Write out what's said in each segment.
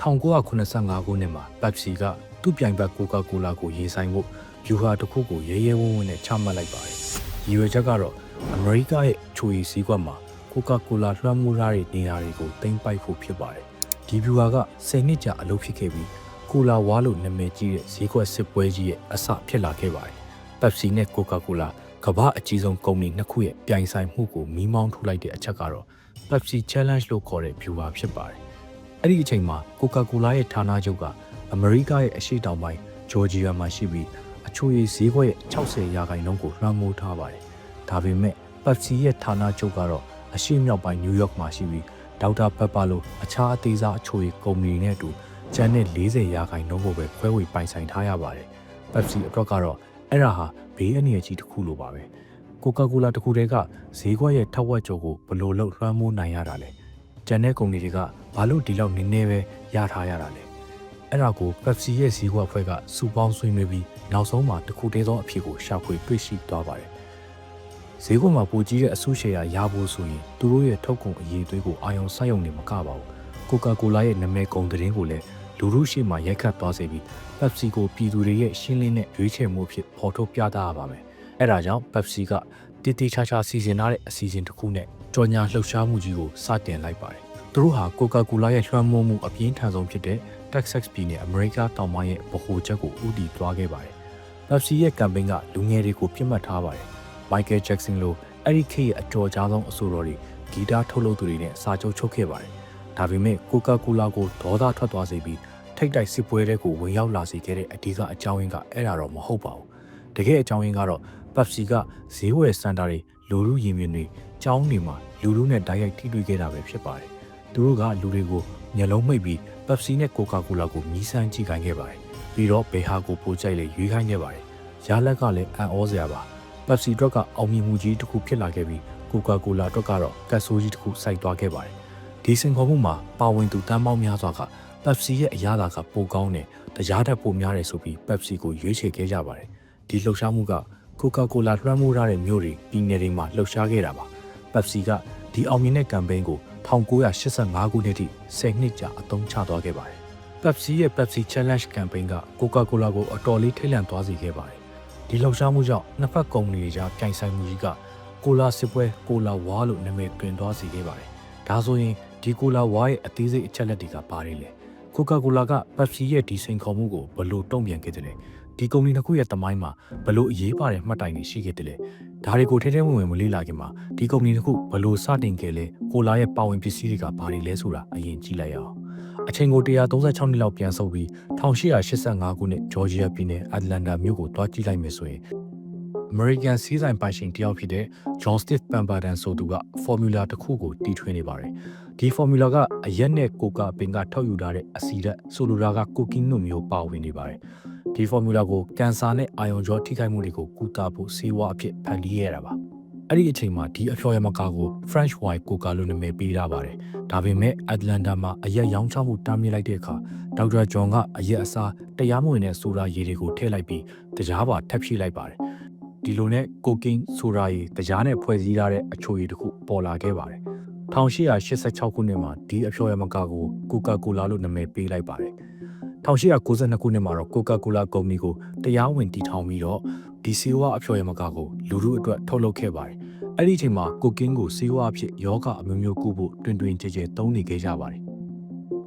1985ခုနှစ်မှာ Pepsi ကသူ့ပြိုင်ဘက် Coca-Cola ကိုရေးဆိုင်ဖို့ဗျူဟာတစ်ခုကိုရဲရဲဝံ့ဝံ့နဲ့ချမှတ်လိုက်ပါတယ်။ရည်ရွယ်ချက်ကတော့အမေရိကရဲ့ချိုရီစည်းကွက်မှာ Coca-Cola လွှမ်းမိုးထားတဲ့နေရာတွေကိုတင်ပိုက်ဖို့ဖြစ်ပါတယ်။ဒီဗျူဟာက10နှစ်ကြာအလုပ်ဖြစ်ခဲ့ပြီးကိုလာဝါလို့နာမည်ကြီးတဲ့ဈေးကွက်စစ်ပွဲကြီးရဲ့အစဖြစ်လာခဲ့ပါတယ်။ Pepsi နဲ့ Coca-Cola ကမ္ဘာအကြီးဆုံးကုမ္ပဏီနှစ်ခုရဲ့ပြိုင်ဆိုင်မှုကိုမီးမောင်းထိုးလိုက်တဲ့အချက်ကတော့ Pepsi Challenge လို့ခေါ်တဲ့ဗျူဟာဖြစ်ပါတယ်။ အဲ့ဒီအချိန်မှာ Coca-Cola ရဲ့ဌာနချုပ်ကအမေရိကရဲ့အရှေ့တောင်ပိုင်းဂျော်ဂျီယာမှာရှိပြီးအချိုရည်ဈေးကွက်ရဲ့60ရာခိုင်နှုန်းကိုလွှမ်းမိုးထားပါတယ်။ဒါပေမဲ့ Pepsi ရဲ့ဌာနချုပ်ကတော့အရှေ့မြောက်ပိုင်းနယူးယောက်မှာရှိပြီးဒေါက်တာပက်ပါလိုအခြားအသေးစားအချိုရည်ကုမ္ပဏီနဲ့အတူကျန်တဲ့40ရာခိုင်နှုန်းကိုပဲခွဲဝေပိုင်ဆိုင်ထားရပါတယ်။ Pepsi အတွက်ကတော့အဲ့ဒါဟာဘေးအန္တရာယ်ကြီးတစ်ခုလိုပါပဲ။ Coca-Cola တခုတည်းကဈေးကွက်ရဲ့ထက်ဝက်ကျော်ကိုဘယ်လိုလုပ်လွှမ်းမိုးနိုင်ရတာလဲ။ ကျန်တဲ့ကုမ္ပဏီတွေကဘာလို့ဒီလောက်နည်းနည်းပဲရထားရတာလဲ။အဲ့ဒါကို Pepsi ရဲ့ဈေးကွက်ဖွဲ့ကစူပေါင်းဆွေးနွေးပြီးနောက်ဆုံးမှာတခုတည်းသောအဖြစ်ကိုရှာဖွေတွေ့ရှိသွားပါတယ်။ဈေးကွက်မှာပိုကြီးတဲ့အစုရှယ်ယာရဖို့ဆိုရင်သူတို့ရဲ့ထုတ်ကုန်အရေးသွေးကိုအာရုံစိုက်ရုံနဲ့မကပါဘူး။ Coca-Cola ရဲ့နာမည်ကုန်သတင်းကိုလည်းလူမှုရှိမှရိုက်ခတ်သွားစေပြီး Pepsi ကိုပြည်သူတွေရဲ့ရှင်းလင်းတဲ့ရွေးချယ်မှုအဖြစ်ပေါ်ထုတ်ပြသရပါမယ်။အဲဒါကြောင့် Pepsi ကတည်တည်ချာချာစီစဉ်ထားတဲ့အစီအစဉ်တစ်ခုနဲ့ ကြော်ညာလှုပ်ရှားမှုကြီးကိုစတင်လိုက်ပါတယ်။သူတို့ဟာ Coca-Cola ရဲ့လွှမ်းမိုးမှုအပြင်းထန်ဆုံးဖြစ်တဲ့ Texas ပြည်နယ်အမေရိကတောင်ပိုင်းရဲ့ဗဟိုချက်ကိုဦးတည်သွားခဲ့ပါတယ်။ Pepsi ရဲ့ကမ်ပိန်းကလူငယ်တွေကိုပြစ်မှတ်ထားပါတယ်။ Michael Jackson လိုအဲ့ဒီခေတ်ရဲ့အကျော်ကြားဆုံးအဆိုတော်တွေဂီတထုတ်လုပ်သူတွေနဲ့စာချုပ်ချုပ်ခဲ့ပါတယ်။ဒါပေမဲ့ Coca-Cola ကိုဒေါသထွက်သွားစေပြီးထိတ်တိုက်စစ်ပွဲတွေကိုဝင်ရောက်လာစေခဲ့တဲ့အဓိကအကြောင်းရင်းကအဲ့ဒါတော့မဟုတ်ပါဘူး။တကယ်အကြောင်းရင်းကတော့ Pepsi ကဈေးဝယ်စံတာတွေလူလူရင်မြင်တွေကြောင်းနေမှာလူလူနဲ့တိုက်ရိုက်ထိတွေ့ခဲ့တာပဲဖြစ်ပါတယ်။သူတို့ကလူတွေကိုမျက်လုံးမိတ်ပြီး Pepsi နဲ့ Coca-Cola ကိုမြည်ဆန်းကြည့်ခိုင်းခဲ့ပါတယ်။ပြီးတော့ဘယ်ဟာကိုပိုကြိုက်လဲရွေးခိုင်းခဲ့ပါတယ်။ရလက်ကလည်းအံ့ဩစရာပါ။ Pepsi အတွက်ကအောင်မြင်မှုကြီးတစ်ခုဖြစ်လာခဲ့ပြီး Coca-Cola အတွက်ကတော့ကတ်ဆိုးကြီးတစ်ခုစိုက်သွားခဲ့ပါတယ်။ဒီစင်ခေါ်မှုမှာပါဝင်သူတန်းပေါင်းများစွာက Pepsi ရဲ့အရသာကပိုကောင်းတယ်တရားထက်ပိုများတယ်ဆိုပြီး Pepsi ကိုရွေးချယ်ခဲ့ကြပါတယ်ဒီလှုပ်ရှားမှုက Coca-Cola လွှမ်းမိုးထားတဲ့မြို့တွေပြည်နယ်တွေမှာလှုပ်ရှားခဲ့တာပါ Pepsi ကဒီအောင်မြင်တဲ့ကမ်ပိန်းကို1985ခုနှစ်ထိ10နှစ်ကြာအသုံးချသွားခဲ့ပါတယ် Pepsi ရဲ့ Pepsi Challenge Campaign က Coca-Cola ကိုအတော်လေးထိတ်လန့်သွားစေခဲ့ပါတယ်ဒီလှုပ်ရှားမှုကြောင့်နှစ်ဖက်ကုမ္ပဏီတွေကြားပြိုင်ဆိုင်မှုကြီးကကိုလာစစ်ပွဲကိုလာဝါလို့နာမည်တွင်သွားစေခဲ့ပါတယ်ဒါဆိုရင်ဒီကိုလာဝါရဲ့အသေးစိတ်အချက်လက်တွေကပါတယ်လေကိုကာကိုလာက Pepsi ရဲ့ဒီစိန်ခေါ်မှုကိုဘယ်လိုတုံ့ပြန်ခဲ့တယ်လဲ ဒီကုမ္ပဏီတစ်ခုရဲ့တမိုင်းမှာဘယ်လိုအရေးပါတဲ့မှတ်တိုင်တွေရှိခဲ့တယ်လဲဒါတွေကိုထဲထဲဝင်ဝင်မလေ့လာခင်မှာဒီကုမ္ပဏီတစ်ခုဘယ်လိုစတင်ခဲ့လဲကိုလာရဲ့ပါဝင်ပစ္စည်းတွေကဘာတွေလဲဆိုတာအရင်ကြည့်လိုက်အောင်အချိန်ကို136နှစ်လောက်ပြန်ဆုပ်ပြီး1885ခုနှစ်ဂျော်ဂျီယာပြည်နယ်အတ္တလန္တာမြို့ကိုတွားကြည့်လိုက်မယ်ဆိုရင် American စီးဆိုင်ပိုင်ရှင်တယောက်ဖြစ်တဲ့ John Steve Pemberton ဆိုသူက formula တစ်ခုကိုတီထွင်နေပါတယ်။ဒီ formula ကအရက်နဲ့ကိုကာပင်ကထုတ်ယူထားတဲ့အဆီဓာတ်ဆိုလိုတာကကိုကင်းတို့မျိုးပါဝင်နေပါတယ်။ဒီ formula ကိုကင်ဆာနဲ့အာယုံကြောထိခိုက်မှုတွေကိုကုသဖို့ဆေးဝါးအဖြစ်ဖန်တီးရတာပါ။အဲ့ဒီအချိန်မှာဒီအဖျော်ရမကာကို French wine Coca လို့နာမည်ပေးထားပါတယ်။ဒါပေမဲ့ Atlanta မှာအရက်ရောင်းချမှုတားမြစ်လိုက်တဲ့အခါဒေါက်တာဂျွန်ကအရက်အစားတရားမဝင်တဲ့ဆိုဒါရည်တွေကိုထည့်လိုက်ပြီးတရားပါထပ်ဖြည့်လိုက်ပါတယ်။ ဒီလိုနဲ့ကိုကင်းဆိုတာရည်တရားနဲ့ဖွဲ့စည်းထားတဲ့အချိုရည်တစ်ခုပေါ်လာခဲ့ပါတယ်1886ခုနှစ်မှာဒီအဖျော်ရမကာကိုကိုကာကိုလာလို့နာမည်ပေးလိုက်ပါတယ်1892ခုနှစ်မှာတော့ကိုကာကိုလာကုမ္ပဏီကိုတရားဝင်တည်ထောင်ပြီးတော့ဒီစီဝါအဖျော်ရမကာကိုလူမှုအတွက်ထုတ်လုပ်ခဲ့ပါတယ်အဲ့ဒီအချိန်မှာကိုကင်းကိုစီဝါအဖြစ်ယောဂအမျိုးမျိုးကုဖို့တွင်တွင်ကြဲကြဲသုံးနေခဲ့ကြပါတယ်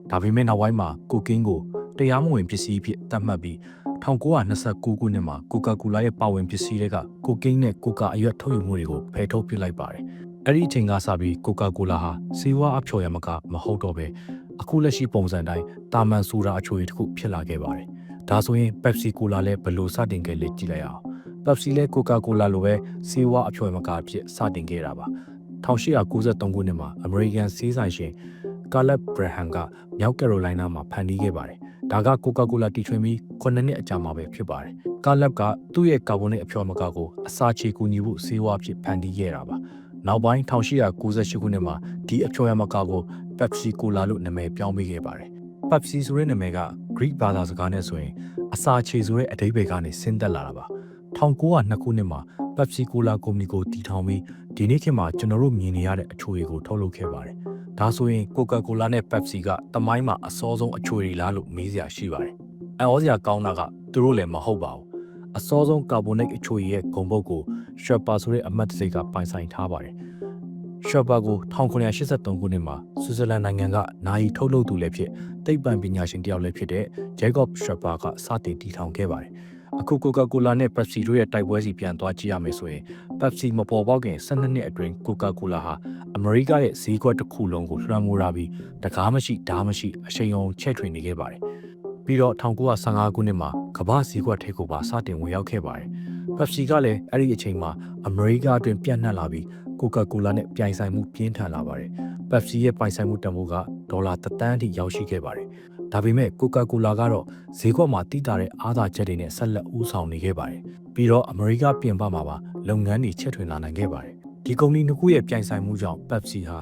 ဒါပေမဲ့နောက်ပိုင်းမှာကိုကင်းကိုတရားမဝင်ပစ္စည်းအဖြစ်သတ်မှတ်ပြီး 1929ခုနှစ်မှာကိုကာကိုလာရဲ့ပါဝင်ပစ္စည်းတွေကကိုကိန်းနဲ့ကိုကာအရွက်ထုတ်ယူမှုတွေကိုဖယ်ထုတ်ပစ်လိုက်ပါတယ်။အဲ့ဒီအချိန်ကစပြီးကိုကာကိုလာဟာစေဝါအဖျော်ရမကမဟုတ်တော့ပဲအခုလက်ရှိပုံစံတိုင်းတာမန်ဆိုတာအချိုရည်တစ်ခုဖြစ်လာခဲ့ပါတယ်။ဒါဆိုရင် Pepsi Cola လည်းဘယ်လိုစတင်ခဲ့လဲကြည့်လိုက်အောင်။ Pepsi လည်း Coca-Cola လိုပဲစေဝါအဖျော်ရမကအဖြစ်စတင်ခဲ့တာပါ။1893ခုနှစ်မှာ American စီးဆိုင်ရှင် Caleb Braham ကမြောက်ကယ်ရိုလိုင်းနားမှာဖန်တီးခဲ့ပါတယ်။ ဒါကကိုကာကိုလာတီထွင်ပြီး9နှစ်အကြာမှာပဲဖြစ်ပါတယ်။ကာလပ်ကသူ့ရဲ့ကာဗွန်နဲ့အဖျော်မကာကိုအစာချေကူညီဖို့ဆေးဝါးဖြစ်ဖန်တီးခဲ့တာပါ။နောက်ပိုင်း1898ခုနှစ်မှာဒီအဖျော်ရမကာကို Pepsi Cola လို့နာမည်ပြောင်းပေးခဲ့ပါတယ်။ Pepsi ဆိုတဲ့နာမည်က Greek ဘာသာစကားနဲ့ဆိုရင်အစာချေဆိုတဲ့အဓိပ္ပာယ်ကနေဆင်းသက်လာတာပါ။1902ခုနှစ်မှာ Pepsi Cola ကုမ္ပဏီကိုတည်ထောင်ပြီးဒီနေ့ခေတ်မှာကျွန်တော်တို့မြင်နေရတဲ့အချိုရည်ကိုထုတ်လုပ်ခဲ့ပါတယ်။ ဒါဆိုရင် Coca-Cola နဲ့ Pepsi ကတမိုင်းမှာအစောဆုံးအချွေတွေလားလို့မေးစရာရှိပါတယ်။အံ့ဩစရာကောင်းတာကသူတို့လည်းမဟုတ်ပါဘူး။အစောဆုံးကာဗွန်နိတ်အချွေရဲ့ဂုံပုတ်ကို Sherpa ဆိုတဲ့အမတ်တစိကပိုင်ဆိုင်ထားပါတယ်။ Sherpa ကို1983ခုနှစ်မှာဆွစ်ဇာလန်နိုင်ငံကနိုင်ထုတ်လုပ်သူလည်းဖြစ်သိပ္ပံပညာရှင်တစ်ယောက်လည်းဖြစ်တဲ့ Jacob Sherpa ကစတင်တည်ထောင်ခဲ့ပါတယ်။ အခု Coca-Cola နဲ့ Pepsi တို့ရဲ့တိုက်ပွဲစီပြန်သွားကြည့်ရမယ်ဆိုရင် Pepsi မပေါ်ပေါက်ခင်12နှစ်အတွင်း Coca-Cola ဟာအမေရိကရဲ့ဈေးကွက်တစ်ခုလုံးကိုလွှမ်းမိုးထားပြီးတကားမရှိဓားမရှိအရှိန်အောင်ချဲ့ထွင်နေခဲ့ပါတယ်။ပြီးတော့1915ခုနှစ်မှာကမ္ဘာဈေးကွက်ထိပ်ကိုပါစတင်ဝင်ရောက်ခဲ့ပါတယ်။ Pepsi ကလည်းအဲ့ဒီအချိန်မှာအမေရိကအတွင်းပြန့်နှံ့လာပြီး Coca-Cola နဲ့ပြိုင်ဆိုင်မှုပြင်းထန်လာပါတယ်။ Pepsi ရဲ့ပိုင်ဆိုင်မှုတန်ဖိုးကဒေါ်လာ3တန်းအထိရောက်ရှိခဲ့ပါတယ်။ ဒါပေမဲ့ Coca-Cola ကတော့ဈေးကွက်မှာတိတာတဲ့အားသာချက်တွေနဲ့ဆက်လက်ဦးဆောင်နေခဲ့ပါတယ်။ပြီးတော့အမေရိကပြင်ပမှာပါလုပ်ငန်းတွေချဲ့ထွင်လာနိုင်ခဲ့ပါတယ်။ဒီကုမ္ပဏီနှစ်ခုရဲ့ပြိုင်ဆိုင်မှုကြောင့် Pepsi ဟာ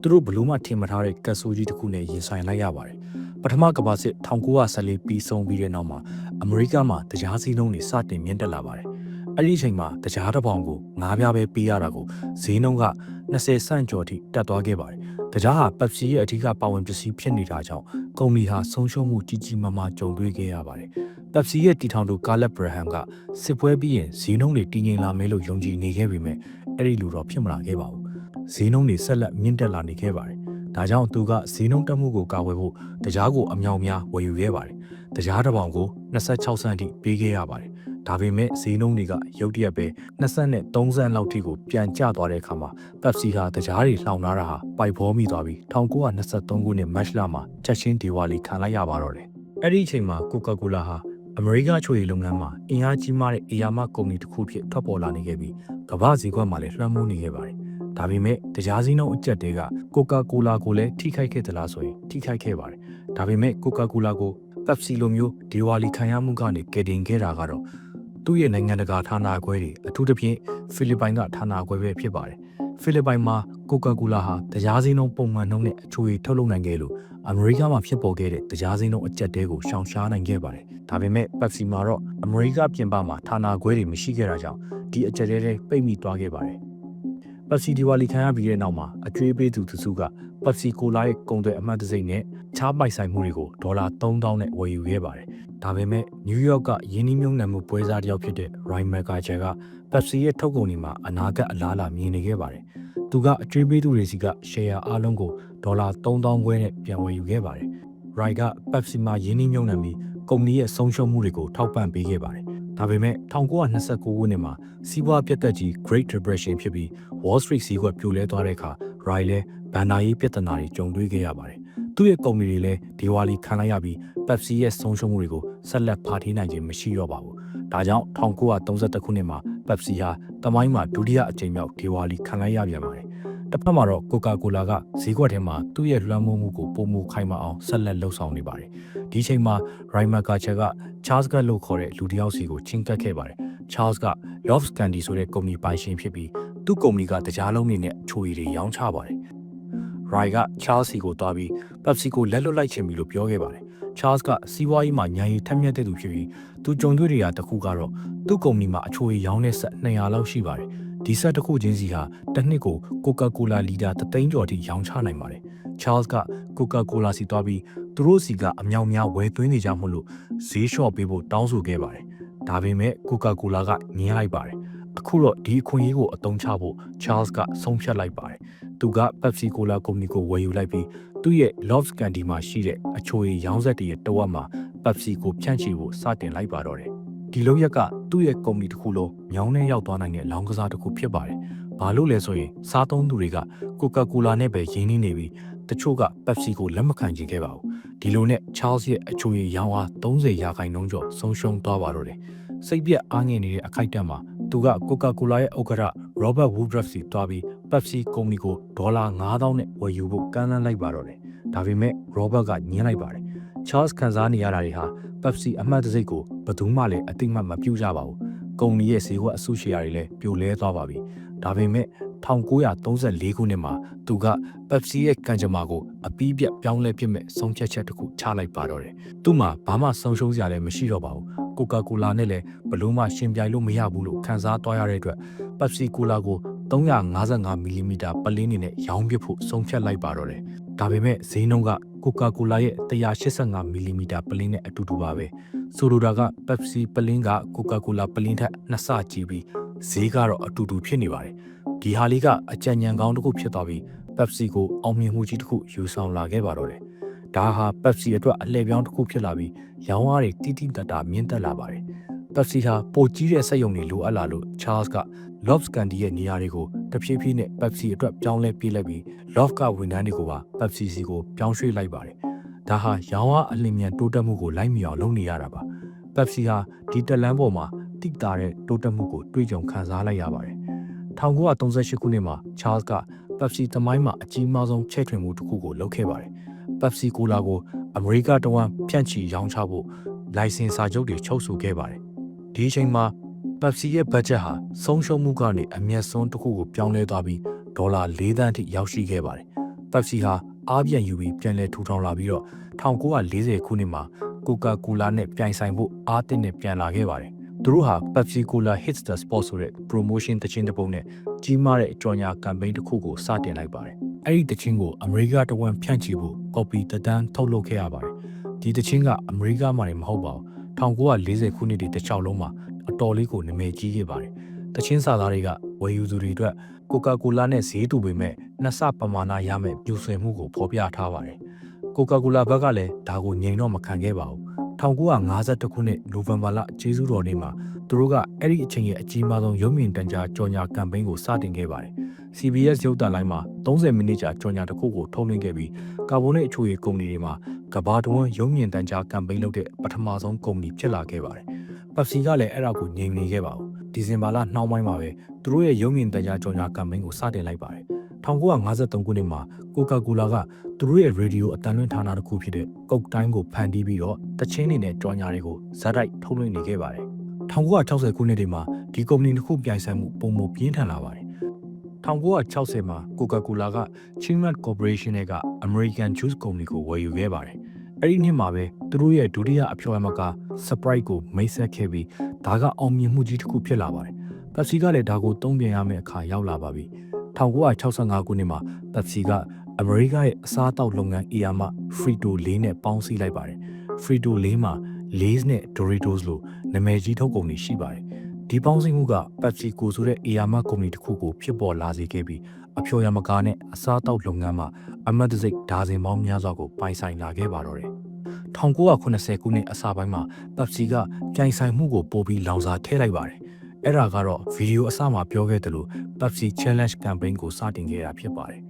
သူတို့ဘလို့မှထင်မထားတဲ့ကတ်ဆိုးကြီးတစ်ခုနဲ့ရင်ဆိုင်လိုက်ရပါတယ်။ပထမကမ္ဘာစစ်1914ပြီးဆုံးပြီးတဲ့နောက်မှာအမေရိကမှာတရားစည်းလုံးတွေစတင်မြင့်တက်လာပါတယ်။အဲ့ဒီအချိန်မှာတရားတစ်ပေါင်ကိုငါးပြားပဲပေးရတာကိုဈေးနှုန်းက20ဆန့်ကျော်ထိတက်သွားခဲ့ပါတယ်။ တရားဟာ Pepsi ရဲ့အထူးပါဝင်ပစ္စည်းဖြစ်နေတာကြောင့်ကုမ္ပဏီဟာဆုံးရှုံးမှုကြီးကြီးမားမားကြုံတွေ့ခဲ့ရပါတယ်။ Pepsi ရဲ့တီထောင်သူ Caleb Braham ကစစ်ပွဲပြီးရင်ဈေးနှုန်းတွေတည်ငြိမ်လာမယ်လို့ယုံကြည်နေခဲ့ပေမဲ့အဲ့ဒီလိုတော့ဖြစ်မလာခဲ့ပါဘူး။ဈေးနှုန်းတွေဆက်လက်မြင့်တက်လာနေခဲ့ပါတယ်။ဒါကြောင့်သူကဈေးနှုန်းတက်မှုကိုကာကွယ်ဖို့တရားကိုအမြောင်များဝယ်ယူခဲ့ပါတယ်။တရားတစ်ပေါင်ကို26ဆန့်ထိပေးခဲ့ရပါတယ်။ ဒါပေမဲ့ဈေးနှုန်းတွေကရုတ်တရက်ပဲ20နဲ့30လောက်ထိကိုပြန်ကျသွားတဲ့အခါမှာ Pepsi ဟာတရားတွေလှောင်ထားတာဟာပိုက်ဘောမိသွားပြီး1923ခုနှစ်မတ်လမှာချက်ချင်းဒီဝါလီခံလိုက်ရပါတော့တယ်။အဲ့ဒီအချိန်မှာ Coca-Cola ဟာအမေရိကချိုရည်လုပ်ငန်းမှာအင်အားကြီးမားတဲ့အရာမကုမ္ပဏီတစ်ခုဖြစ်ထွက်ပေါ်လာနေခဲ့ပြီးကမ္ဘာဈေးကွက်မှာလည်းလွှမ်းမိုးနေခဲ့ပါတယ်။ဒါပေမဲ့တရားစည်းနှုန်းအကျက်တွေက Coca-Cola ကိုလည်းထိခိုက်ခဲ့သလားဆိုရင်ထိခိုက်ခဲ့ပါတယ်။ဒါပေမဲ့ Coca-Cola ကို Pepsi လိုမျိုးဒီဝါလီခံရမှုကနေကယ်တင်ခဲ့တာကတော့ သူ့ရဲ့နိုင်ငံတကာဌာနခွဲတွေအထူးသဖြင့်ဖိလစ်ပိုင်ကဌာနခွဲပဲဖြစ်ပါတယ်။ဖိလစ်ပိုင်မှာ Coca-Cola ဟာတရားစည်းနှုန်းပုံမှန်နှုန်းနဲ့အချိုရည်ထုတ်လုပ်နိုင်ခဲ့လို့အမေရိကမှာဖြစ်ပေါ်ခဲ့တဲ့တရားစည်းနှုန်းအကျက်တဲကိုရှောင်ရှားနိုင်ခဲ့ပါတယ်။ဒါပေမဲ့ Pepsi မှာတော့အမေရိကပြင်ပမှာဌာနခွဲတွေမရှိခဲ့တာကြောင့်ဒီအကျက်တဲတွေပိတ်မိသွားခဲ့ပါတယ်။ Pepsi ဒီဝါလီခံရပြီးတဲ့နောက်မှာအကျွေးပေးသူသူစုက Pepsi Cola ရဲ့ကုန်သွယ်အမှတ်တံဆိပ်နဲ့ခြားပိုက်ဆိုင်မှုတွေကိုဒေါ်လာ3000နဲ့ဝယ်ယူခဲ့ပါတယ်။ဒါပေမဲ့နယူးယောက်ကယင်းနှိမ့်မြုံနယ်မှုပွဲစားတစ်ယောက်ဖြစ်တဲ့ Ryan McCarthy က Pepsi ရဲ့ထုတ်ကုန်တွေမှာအနာဂတ်အလားအလာမြင်နေခဲ့ပါတယ်။သူကအကျွေးပေးသူတွေစီက share အားလုံးကိုဒေါ်လာ3000ခွဲနဲ့ပြန်ဝယ်ယူခဲ့ပါတယ်။ Ryan က Pepsi မှာယင်းနှိမ့်မြုံနယ်ပြီးကုမ္ပဏီရဲ့ဆုံးရှုံးမှုတွေကိုထောက်ပံ့ပေးခဲ့ပါတယ်။ ဒါပေမဲ့1929ခုနှစ်မှာစီးပွားပြတ်သက်ကြီး Great Depression ဖြစ်ပြီး Wall Street ဈေးကွက်ပြိုလဲသွားတဲ့အခါ Rai လည်းဘန်နာရေးပြဿနာတွေကြုံတွေ့ခဲ့ရပါတယ်။သူ့ရဲ့ကုမ္ပဏီတွေလည်းဒီဝါလီခံလိုက်ရပြီး Pepsi ရဲ့ဆုံးရှုံးမှုတွေကိုဆက်လက်ဖာထေးနိုင်ခြင်းမရှိတော့ပါဘူး။ဒါကြောင့်1931ခုနှစ်မှာ Pepsi ဟာတမိုင်းမှာဒုတိယအကြိမ်မြောက်ဒီဝါလီခံလိုက်ရပြန်ပါတယ်။ တစ်ဖက်မှာတော့ Coca-Cola ကဈေးကွက်ထဲမှာသူ့ရဲ့လွှမ်းမိုးမှုကိုပုံမူခိုင်မာအောင်ဆက်လက်လှုပ်ဆောင်နေပါတယ်။ဒီချိန်မှာ Ryan McCarthy က Charles ကလို့ခေါ်တဲ့လူတစ်ယောက်စီကိုချင်းကပ်ခဲ့ပါတယ်။ Charles က Loves Candy ဆိုတဲ့ကုမ္ပဏီပိုင်ရှင်ဖြစ်ပြီးသူ့ကုမ္ပဏီကတရားလုံးနေနဲ့အချိုရည်တွေရောင်းချပါတယ်။ Rai က Charles စီကိုသွားပြီး Pepsi ကိုလက်လွတ်လိုက်ချင်ပြီလို့ပြောခဲ့ပါတယ်။ Charles ကစီးပွားရေးမှာညာရီထက်မြက်တဲ့သူဖြစ်ပြီးသူကြုံတွေ့ရတာတစ်ခုကတော့သူ့ကုမ္ပဏီမှာအချိုရည်ရောင်းတဲ့ဆက်200လောက်ရှိပါတယ်။ ဒီဆက်တစ်ခုချင်းစီဟာတစ်နှစ်ကို Coca-Cola လီတာ3သိန်းကျော်ထိရောင်းချနိုင်ပါတယ်။ Charles က Coca-Cola စီသွားပြီးသူတို့စီကအမြောက်များဝယ်သွင်းနေကြမို့လို့ဈေးလျှော့ပေးဖို့တောင်းဆိုခဲ့ပါတယ်။ဒါပေမဲ့ Coca-Cola ကငင်းလိုက်ပါတယ်။အခုတော့ဒီအခွင့်အရေးကိုအသုံးချဖို့ Charles ကဆုံးဖြတ်လိုက်ပါတယ်။သူက Pepsi Cola ကုမ္ပဏီကိုဝယ်ယူလိုက်ပြီးသူ့ရဲ့ Loves Candy မှာရှိတဲ့အချိုရည်ရောင်းဆက်တွေရဲ့တဝက်မှာ Pepsi ကိုဖြန့်ချီဖို့စတင်လိုက်ပါတော့တယ်။ ဒီလောက်ရက်ကသူ့ရဲ့ကုမ္ပဏီတစ်ခုလုံးမြောင်းနဲ့ရောက်သွားနိုင်တဲ့လောင်းကစားတစ်ခုဖြစ်ပါတယ်။ဘာလို့လဲဆိုရင်စားသုံးသူတွေက Coca-Cola နဲ့ပဲရင်းနှီးနေပြီးတချို့က Pepsi ကိုလက်မခံချင်ခဲ့ပါဘူး။ဒီလိုနဲ့ Charles ရဲ့အချိုရည်ရောင်းအား30ရာခိုင်နှုန်းကျော်ဆုံးရှုံးသွားပါတော့တယ်။စိတ်ပြက်အားငယ်နေတဲ့အခိုက်အတန့်မှာသူက Coca-Cola ရဲ့ဥက္ကဋ္ဌ Robert Woodruff စီတွားပြီး Pepsi ကုမ္ပဏီကိုဒေါ်လာ9000နဲ့ဝယ်ယူဖို့ကမ်းလှမ်းလိုက်ပါတော့တယ်။ဒါပေမဲ့ Robert ကညှင်းလိုက်ပါတယ်။ Charles ခံစားနေရတာတွေဟာ Pepsi အမှတ်တံဆိပ်ကိုဘယ်သူမှလည်းအတိမတ်မပြုတ်ကြပါဘူး။ကုမ္ပဏီရဲ့ဈေးကွက်အစုရှယ်ယာတွေလည်းပြိုလဲသွားပါပြီ။ဒါပေမဲ့1934ခုနှစ်မှာသူက Pepsi ရဲ့ကံကြမ္မာကိုအပီးပြတ်ပြောင်းလဲပစ်မဲ့ဆုံးဖြတ်ချက်တစ်ခုချလိုက်ပါတော့တယ်။သူ့မှာဘာမှဆုံးရှုံးစရာလည်းမရှိတော့ပါဘူး။ Coca-Cola နဲ့လည်းဘလို့မှရှင်ပြိုင်လို့မရဘူးလို့ခံစားသွားရတဲ့အတွက် Pepsi Cola ကို355မီလီမီတာပလင်းနေနဲ့ရောင်းပစ်ဖို့ဆုံးဖြတ်လိုက်ပါတော့တယ်။ ဒါပေမဲ့ဈေးနှုန်းကကိုကာကိုလာရဲ့185မီလီမီတာပလင်းနဲ့အတူတူပါပဲ။ဆိုလိုတာက Pepsi ပလင်းကကိုကာကိုလာပလင်းထက်နှစ်ဆကြီးပြီးဈေးကတော့အတူတူဖြစ်နေပါတယ်။ဒီဟာလေးကအကြံဉာဏ်ကောင်းတစ်ခုဖြစ်သွားပြီး Pepsi ကိုအောင်မြင်မှုကြီးတစ်ခုယူဆောင်လာခဲ့ပါတော့တယ်။ဒါဟာ Pepsi အတွက်အလှည့်ပြောင်းတစ်ခုဖြစ်လာပြီးရောင်းရတွေတိတိတတ်တာမြင့်တက်လာပါတယ်။ Pepsi ဟာပိုကြီးတဲ့စက်ရုံတွေလိုအပ်လာလို့ Charles က Lobs Candy ရဲ့နေရာတွေကိုတဖြည်းဖြည်းနဲ့ Pepsi အတွက်ပြောင်းလဲပြေးလိုက်ပြီး Lob ကဝန်ထမ်းတွေကိုပါ Pepsi စီကိုပြောင်းရွှေ့လိုက်ပါတယ်။ဒါဟာရောင်းအားအလင်းမြန်တိုးတက်မှုကိုလိုက်မြောင်လုပ်နေရတာပါ။ Pepsi ဟာဒီတက်လန်းပေါ်မှာတိတာတဲ့တိုးတက်မှုကိုတွေ့ကြုံခံစားလိုက်ရပါတယ်။1938ခုနှစ်မှာ Charles က Pepsi သမိုင်းမှာအကြီးမားဆုံးချဲ့ထွင်မှုတစ်ခုကိုလုပ်ခဲ့ပါတယ်။ Pepsi Cola ကိုအမေရိကတဝန်းဖြန့်ချီရောင်းချဖို့လိုင်စင်စာချုပ်တွေချုပ်ဆိုခဲ့ပါတယ်။ဒီအချိန်မှာ Pepsi ရဲ့ budget ဟာဆုံးရှုံးမှုကနေအမျက်ဆုံးတစ်ခုကိုပြောင်းလဲသွားပြီးဒေါ်လာ၄သန်းထိရောက်ရှိခဲ့ပါတယ်။ Pepsi ဟာအားပြန်ယူပြီးပြန်လည်ထူထောင်လာပြီးတော့1940ခုနှစ်မှာ Coca-Cola နဲ့ပြိုင်ဆိုင်ဖို့အားသင့်နဲ့ပြန်လာခဲ့ပါတယ်။သူတို့ဟာ Pepsi Cola Hits the Spot ဆိုတဲ့ promotion တခြင်းတစ်ပုံနဲ့ကြီးမားတဲ့အကြော်ညာ campaign တစ်ခုကိုစတင်လိုက်ပါတယ်။အဲ့ဒီတခြင်းကိုအမေရိကတဝန်းဖြန့်ချီဖို့ copy တဒန်းထုတ်လုပ်ခဲ့ရပါတယ်။ဒီတခြင်းကအမေရိကမှာနေမဟုတ်ပါဘူး။1940ခုနှစ်တည်းတစ်ချောင်းလုံးမှာ အတော်လေးကိုနာမည်ကြီးခဲ့ပါတယ်။တချင်းစာသားတွေကဝယ်ယူသူတွေအတွက်ကိုကာကိုလာနဲ့ဈေးတူပေမဲ့နှစ်ဆပမာဏရမယ့်ပြူဆွေမှုကိုဖော်ပြထားပါတယ်။ကိုကာကိုလာဘက်ကလည်းဒါကိုငြိမ်တော့မခံခဲ့ပါဘူး။1952ခုနှစ်နိုဝင်ဘာလကျေးဇူးတော်နေ့မှာသူတို့ကအဲ့ဒီအချိန်ရဲ့အကြီးမားဆုံးရုံးမြင့်တန်ကြားကြော်ညာကမ်ပိန်းကိုစတင်ခဲ့ပါတယ်။ CBS ရုပ်သံလိုင်းမှာ30မိနစ်ကြာကြော်ညာတစ်ခုကိုထုတ်လွှင့်ခဲ့ပြီးကာဗွန်နဲ့အချိုရည်ကုမ္ပဏီတွေမှာကဘာတဝန်းရုံးမြင့်တန်ကြားကမ်ပိန်းလုပ်တဲ့ပထမဆုံးကုမ္ပဏီဖြစ်လာခဲ့ပါတယ်။ Pepsi ကလည်းအဲ့ဒါကိုငြိမ်နေခဲ့ပါဘူး။ဒီဇင်ဘာလနှောင်းပိုင်းမှာပဲသူတို့ရဲ့ရုံးမြင့်တန်ကြားကြော်ညာကမ်ပိန်းကိုစတင်လိုက်ပါတယ်။1953ခုနှစ်မှာကိုကာကိုလာကသူတို့ရဲ့ရေဒီယိုအတန်လွှင့်ဌာနတစ်ခုဖြစ်တဲ့ကုတ်တိုင်းကိုဖန်တီးပြီးတော့တချင်းနေနဲ့ကြော်ညာတွေကိုဇက်တိုက်ထုတ်လွှင့်နေခဲ့ပါတယ်။1960ခုနှစ်တွေမှာဒီကုမ္ပဏီတစ်ခုပြိုင်ဆိုင်မှုပုံမပြင်းထန်လာပါတယ်။1960မှာကိုကာကိုလာက Chinmat Corporation နဲ့က American Juice ကုမ္ပဏီကိုဝယ်ယူခဲ့ပါတယ်။အဲ့ဒီနှစ်မှာပဲ သူတို့ရဲ့ဒုတိယအဖြော်အမက Sprite ကိုမိတ်ဆက်ခဲ့ပြီးဒါကအောင်မြင်မှုကြီးတစ်ခုဖြစ်လာပါတယ်။ Pepsi ကလည်းဒါကိုတုံ့ပြန်ရမယ့်အခါရောက်လာပါပြီ။1965ခုနှစ်မှာ Pepsi ကအမေရိကရဲ့အစားအသောက်လုပ်ငန်းအီယာမ Frito လေးနဲ့ပေါင်းစည်းလိုက်ပါတယ်။ Frito လေးမှာ Lay's နဲ့ Doritos လို့နာမည်ကြီးထုတ်ကုန်တွေရှိပါတယ်။ဒီပေါင်းစည်းမှုက Pepsi ကိုဆိုတဲ့အီယာမကုမ္ပဏီတစ်ခုကိုဖြစ်ပေါ်လာစေခဲ့ပြီးအဖျော်ရမကားနဲ့အစားအသောက်လုပ်ငန်းမှာအမတ်တစိတ်ဒါဇင်ပေါင်းများစွာကိုပိုင်ဆိုင်လာခဲ့ပါတော့တယ်။ 1980ခုနှစ်အစပိုင်းမှာ Pepsi ကကြိုင်ဆိုင်မှုကိုပိုပြီးလောင်စာထည့်လိုက်ပါတယ်။အဲ့ဒါကတော့ဗီဒီယိုအစမှာပြောခဲ့သလို Pepsi Challenge Campaign ကိုစတင်ခဲ့တာဖြစ်ပါတယ်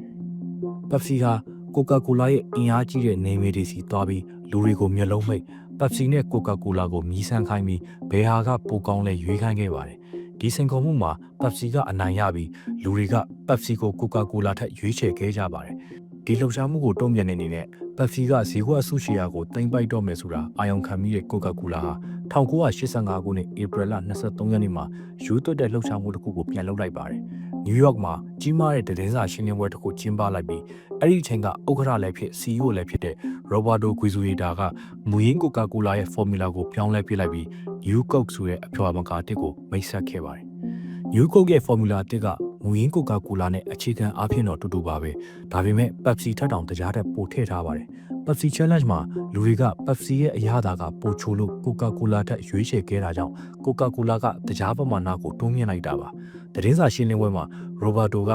။ Pepsi ဟာ Coca-Cola ရဲ့အင်အားကြီးတဲ့နေမည်တွေစီသွားပြီးလူတွေကိုမျက်လုံးမိတ် Pepsi နဲ့ Coca-Cola ကိုမြည်ဆန်းခိုင်းပြီးဘယ်ဟာကပိုကောင်းလဲရွေးခိုင်းခဲ့ပါတယ်။ဒီစင်ကုန်မှုမှာ Pepsi ကအနိုင်ရပြီးလူတွေက Pepsi ကို Coca-Cola ထက်ရွေးချယ်ခဲ့ကြပါတယ်။ ဒီလှုပ်ရှားမှုကိုတုံ့ပြန်နေနေတဲ့ Pepsi ကဈေးကွက်အစုရှယ်ယာကိုတင်ပိုက်တော့မယ်ဆိုတာအာရုံခံမိတဲ့ Coca-Cola ဟာ1985ခုနှစ်ဧပြီလ23ရက်နေ့မှာယူသွတ်တဲ့လှုပ်ရှားမှုတစ်ခုကိုပြန်လုပ်လိုက်ပါတယ်။နယူးယောက်မှာကြီးမားတဲ့သတင်းစာရှင်းလင်းပွဲတစ်ခုကျင်းပလိုက်ပြီးအဲ့ဒီအချိန်ကဥက္ကဋ္ဌလည်းဖြစ် CEO လည်းဖြစ်တဲ့ Roberto Guizueta ကမူရင်း Coca-Cola ရဲ့ formula ကိုပြောင်းလဲပြလိုက်ပြီး New Coke ဆိုတဲ့အဖျော်မကာတစ်ကိုမိတ်ဆက်ခဲ့ပါတယ်။ New Coke ရဲ့ formula တစ်က မူရင်း Coca-Cola နဲ့အခြေခံအားဖြင့်တော့တူတူပါပဲ။ဒါပေမဲ့ Pepsi ထက်တောင်တကြားတက်ပိုထည့်ထားပါတယ်။ Pepsi Challenge မှာလူတွေက Pepsi ရဲ့အရသာကပိုချိုလို့ Coca-Cola ထက်ရွေးချယ်ခဲ့တာကြောင့် Coca-Cola ကတကြားပမာဏကိုတွန်းမြင့်လိုက်တာပါ။သတင်းစာရှင်းလင်းပွဲမှာ Roberto က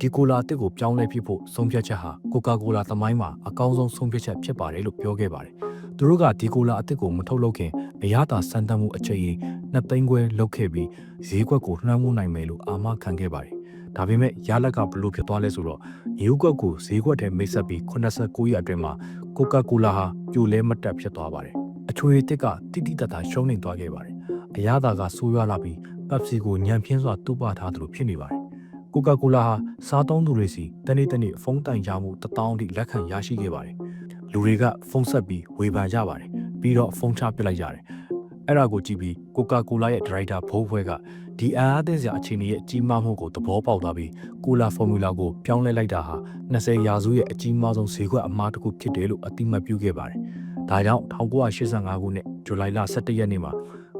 ဒီကိုလာအစ်ကိုပြောင်းလဲဖြစ်ဖို့ဆုံးဖြတ်ချက်ဟာ Coca-Cola သမိုင်းမှာအကောင်းဆုံးဆုံးဖြတ်ချက်ဖြစ်ပါတယ်လို့ပြောခဲ့ပါတယ်။သူတို့ကဒီကိုလာအစ်ကိုမထုတ်လုပ်ခင်အရသာစမ်းသပ်မှုအချိန်ကြီးနှစ်သိန်းခွဲလုပ်ခဲ့ပြီးဈေးကွက်ကိုနှမ်းမှုနိုင်မယ်လို့အာမခံခဲ့ပါတယ်။ ဒါပေမဲ့ရလက်ကဘလို့ဖြစ်သွားလဲဆိုတော့ရေကွက်ကိုဈေးကွက်ထဲမိတ်ဆက်ပြီး89ရက်အတွင်းမှာ Coca-Cola ဟာပြိုလဲမတက်ဖြစ်သွားပါတယ်။အချွေတစ်ကတိတိတတ်တာရှုံးနေသွားခဲ့ပါတယ်။အရသာကဆိုးရွားလာပြီး Pepsi ကိုညံပြင်းစွာတူပထားသလိုဖြစ်နေပါတယ်။ Coca-Cola ဟာစားသုံးသူတွေစီတနေ့တနေ့ဖုန်းတိုင်ကြမှုတပေါင်းထိလက်ခံရရှိခဲ့ပါတယ်။လူတွေကဖုန်းဆက်ပြီးဝေဖန်ကြပါတယ်။ပြီးတော့ဖုန်းချပစ်လိုက်ကြတယ်။အဲ့ဒါကိုကြည့်ပြီး Coca-Cola ရဲ့ Director ဘိုးဘွဲက ဒီအားအသင်းစရာအခြေအနေရဲ့အကြီးမားမှုကိုသဘောပေါက်သွားပြီးကိုလာဖော်မြူလာကိုပြောင်းလဲလိုက်တာဟာ20ရာစုရဲ့အကြီးမားဆုံးဈေးကွက်အမှားတစ်ခုဖြစ်တယ်လို့အတိမတ်ပြုခဲ့ပါတယ်။ဒါကြောင့်1985ခုနှစ်ဇူလိုင်လ17ရက်နေ့မှာ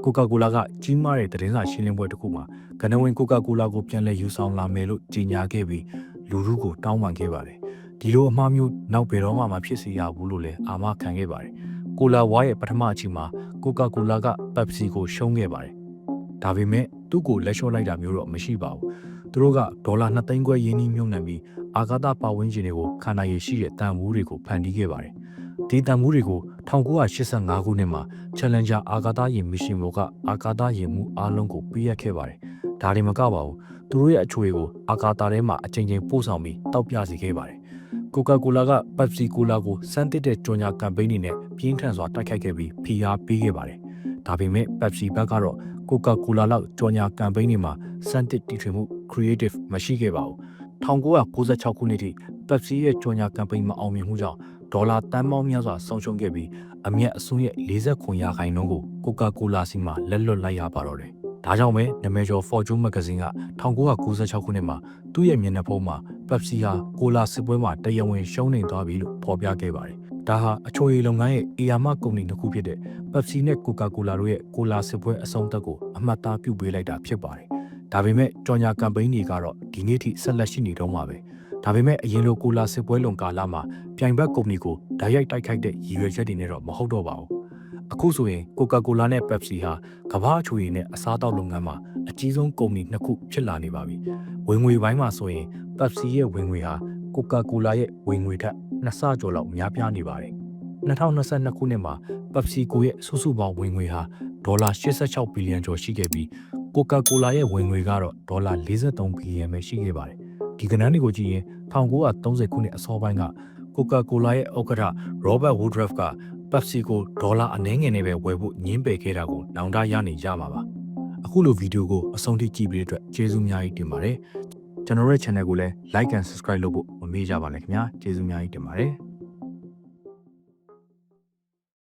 ကိုကာကိုလာကကြီးမားတဲ့သတင်းစာရှင်းလင်းပွဲတစ်ခုမှာကနဝင်ကိုကာကိုလာကိုပြန်လည်ယူဆောင်လာမယ်လို့ကြေညာခဲ့ပြီးလူထုကိုတောင်းပန်ခဲ့ပါတယ်ဒီလိုအမှားမျိုးနောက်ဘယ်တော့မှမဖြစ်စေရဘူးလို့လည်းအာမခံခဲ့ပါတယ်ကိုလာဝါရဲ့ပထမအချိန်မှာကိုကာကိုလာကပက်ပစီကိုရှုံးခဲ့ပါတယ်ဒါပေမဲ့ သူ့ကိုလက်လျှော့လိုက်တာမျိုးတော့မရှိပါဘူးသူတို့ကဒေါ်လာ2သိန်းခွဲရင်းနှီးမြှုပ်နှံပြီးအာဂါသပါဝင်ခြင်းတွေကိုခန္ဓာရည်ရှိတဲ့တန်ဖိုးတွေကိုဖန်တီးခဲ့ပါတယ်ဒီတန်ဖိုးတွေကို1985ခုနှစ်မှာ Challenger အာကာသယာဉ်မစ်ရှင်ဘောကအာကာသယာဉ်မှုအားလုံးကိုပေးအပ်ခဲ့ပါတယ်။ဒါတွေမကပါဘူး။သူတို့ရဲ့အချွေကိုအာကာသထဲမှာအချိန်ချင်းပို့ဆောင်ပြီးတောက်ပြစေခဲ့ပါတယ်။ Coca-Cola က Pepsi Cola ကိုစမ်းသစ်တဲ့ကြော်ညာကမ်ပိန်းတွေနဲ့ပြင်းထန်စွာတိုက်ခိုက်ခဲ့ပြီးဖိအားပေးခဲ့ပါတယ်။ဒါပေမဲ့ Pepsi ဘက်ကတော့ Coca-Cola လောက်ကြော်ညာကမ်ပိန်းတွေမှာစမ်းသစ်တီထွင်မှု creative မရှိခဲ့ပါဘူး။1996ခုနှစ်ထိ Pepsi ရဲ့ကြော်ညာကမ်ပိန်းမအောင်မြင်မှုကြောင့်ဒေါ်လာတန်ပေါင်းများစွာဆုံးရှုံးခဲ့ပြီးအမျက်အစွန်းရဲ့40ခွန်ရာခိုင်နှုန်းကိုကိုကာကိုလာစီမှာလက်လွတ်လိုက်ရပါတော့တယ်။ဒါကြောင့်ပဲနာမည်ကျော် Fortune Magazine က1996ခုနှစ်မှာသူ့ရဲ့မျက်နှာဖုံးမှာ Pepsi ဟာကိုလာစစ်ပွဲမှာတရားဝင်ရှုံးနေသွားပြီလို့ဖော်ပြခဲ့ပါတယ်။ ဒါဟာအချိုရည်လုပ်ငန်းရဲ့အေယာမကုမ္ပဏီတစ်ခုဖြစ်တဲ့ Pepsi နဲ့ Coca-Cola တို့ရဲ့ကိုလာစစ်ပွဲအဆုံးသတ်ကိုအမှတ်သားပြုပေးလိုက်တာဖြစ်ပါတယ်။ဒါပေမဲ့ကြော်ညာကမ်ပိန်းတွေကတော့ဒီနေ့ထိဆက်လက်ရှိနေတော့မှာပဲ။ဒါပေမဲ့အရင်လိုကိုလာစစ်ပွဲလွန်ကာလမှာပြိုင်ဘက်ကုမ္ပဏီကိုဓာတ်ရိုက်တိုက်ခိုက်တဲ့ရည်ရွယ်ချက်တွေနဲ့တော့မဟုတ်တော့ပါဘူး။အခုဆိုရင်ကိုကာကိုလာနဲ့ပက်ပစီဟာကမ္ဘာအချွေနဲ့အစားအသောက်လုပ်ငန်းမှာအကြီးဆုံးကုမ္ပဏီနှစ်ခုဖြစ်လာနေပါပြီ။ဝင်ငွေပိုင်းမှာဆိုရင်ပက်ပစီရဲ့ဝင်ငွေဟာ ကိုကာကိုလာရဲ့ဝင်ငွေထက်နှစ်ဆကျော်လောက်များပြားနေပါတယ်။2022ခုနှစ်မှာပက်ပစီကိုရဲ့စုစုပေါင်းဝင်ငွေဟာဒေါ်လာ86ဘီလီယံကျော်ရှိခဲ့ပြီးကိုကာကိုလာရဲ့ဝင်ငွေကတော့ဒေါ်လာ43ဘီလီယံပဲရှိခဲ့ပါတယ်။ဒီကဏ္ဍတွေကိုကြည့်ရင်1930ခုနှစ်အစောပိုင်းက Coca-Cola ရဲ့ဥက္ကဋ္ဌ Robert Woodruff က Pepsi ကိုဒေါ်လာအနည်းငယ်နဲ့ပဲဝယ်ဖို့ညှင်းပယ်ခဲ့တာကိုနောင်တရနေကြမှာပါအခုလိုဗီဒီယိုကိုအဆုံးထိကြည့်ပြီးတဲ့အတွက်ကျေးဇူးအများကြီးတင်ပါတယ် ကျွန်တော်ရဲ့ channel ကိုလည်း like and subscribe လုပ်ဖို့မမေ့ကြပါနဲ့ခင်ဗျာကျေးဇူးအများကြီးတင်ပါတယ်